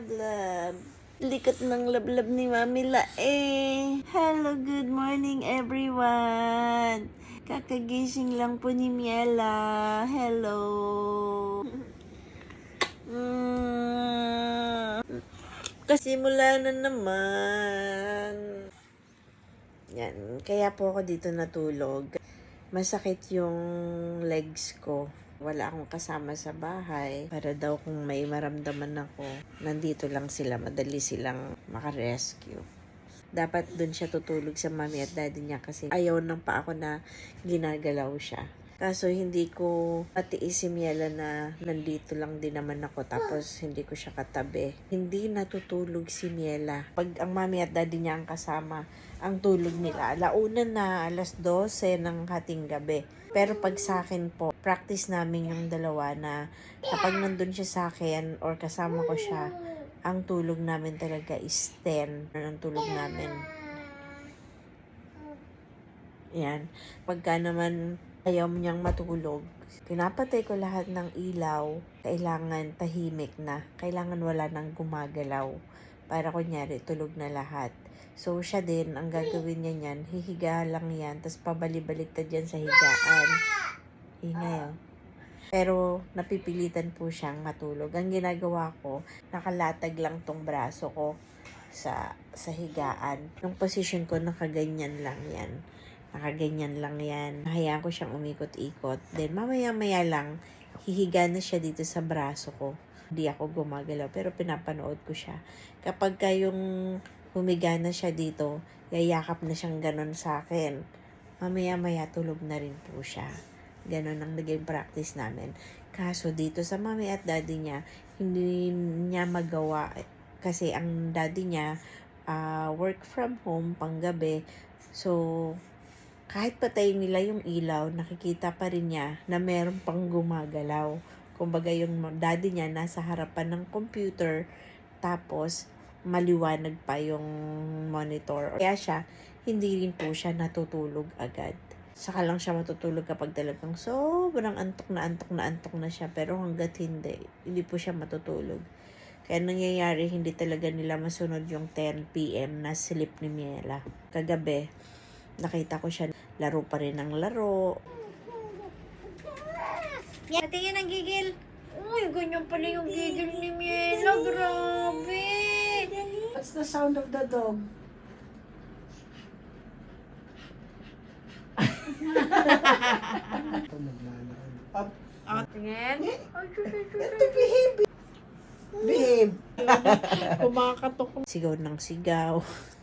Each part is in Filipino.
lablab. Likot ng lablab ni Mami La eh. Hello, good morning everyone. Kakagising lang po ni Miela. Hello. Mm. Kasi mula na naman. Yan. Kaya po ako dito natulog. Masakit yung legs ko. Wala akong kasama sa bahay. Para daw kung may maramdaman ako, nandito lang sila. Madali silang makarescue. Dapat dun siya tutulog sa mami at daddy niya kasi ayaw nang pa ako na ginagalaw siya. Kaso hindi ko matiis si Miela na nandito lang din naman ako tapos hindi ko siya katabi. Hindi natutulog si Miela. Pag ang mami at daddy niya ang kasama, ang tulog nila. Launa na alas 12 ng hating gabi. Pero pag sa akin po, practice namin yung dalawa na kapag nandun siya sa akin or kasama ko siya, ang tulog namin talaga is 10. Ano ang tulog namin? Yan. Pagka naman ayaw niyang matulog, pinapatay ko lahat ng ilaw. Kailangan tahimik na. Kailangan wala nang gumagalaw. Para kunyari, tulog na lahat. So, siya din, ang gagawin niya niyan, hihiga lang yan, tapos pabalik-baliktad yan sa higaan. Ingay. Pero, napipilitan po siyang matulog. Ang ginagawa ko, nakalatag lang tong braso ko sa sa higaan. Yung position ko, nakaganyan lang yan. Nakaganyan lang yan. Hayaan ko siyang umikot-ikot. Then, mamaya-maya lang, hihiga na siya dito sa braso ko. Hindi ako gumagalaw, pero pinapanood ko siya. Kapag ka humiga na siya dito, yayakap na siyang ganon sa akin. Mamaya-maya tulog na rin po siya. Ganon ang naging practice namin. Kaso dito sa mami at daddy niya, hindi niya magawa kasi ang daddy niya ah, work from home panggabi. So, kahit patayin nila yung ilaw, nakikita pa rin niya na meron pang gumagalaw. Kumbaga yung daddy niya nasa harapan ng computer, tapos maliwanag pa yung monitor. Kaya siya, hindi rin po siya natutulog agad. Saka lang siya matutulog kapag talagang sobrang antok na antok na antok na siya. Pero hanggat hindi, hindi po siya matutulog. Kaya nangyayari, hindi talaga nila masunod yung 10pm na sleep ni Miela. Kagabi, nakita ko siya, laro pa rin ng laro. Patingin ang gigil. Uy, ganyan pala yung gigil ni Miela. Grabe. What's the sound of the dog? Naglalakad. Up. Tingin. Ito behave. Behave. Kumakatok. Sigaw ng sigaw.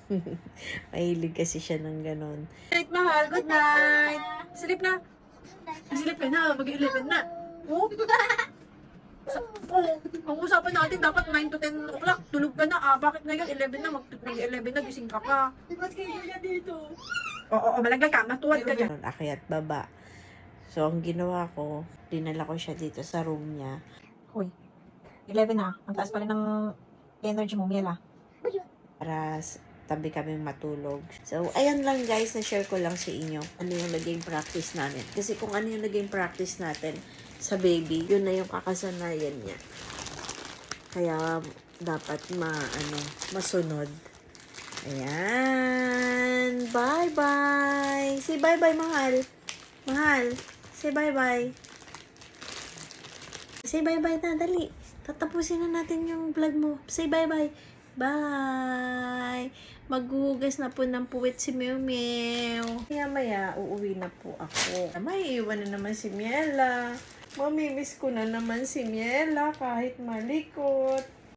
Mahilig kasi siya ng ganon. Night, mahal. Good night. Sleep na. Sleep ka na. Mag-11 na. Oh. Oh, ang usapan natin dapat 9 to 10 o'clock. Tulog ka na. Ah, bakit ngayon 11 na? Mag-11 na. Gising ka pa. Ba't kayo niya dito? Oo, oo, malagay ka. Matuwad ka dyan. Ganon, akyat baba. So, ang ginawa ko, dinala ko siya dito sa room niya. Hoy, 11 na. Ang taas pa rin ng energy mo, Miela. para tabi kami matulog. So, ayan lang guys, na-share ko lang sa inyo ano yung naging practice namin. Kasi kung ano yung naging practice natin sa baby, yun na yung kakasanayan niya. Kaya, dapat ma, ano, masunod. Ayan. Bye-bye. Say bye-bye, mahal. Mahal. Say bye-bye. Say bye-bye na, dali. Tatapusin na natin yung vlog mo. Say bye-bye. Bye! Maghuhugas na po ng puwit si Mew Mew. Kaya maya, uuwi na po ako. May iwan na naman si Miela. Mamimiss ko na naman si Miela kahit malikot.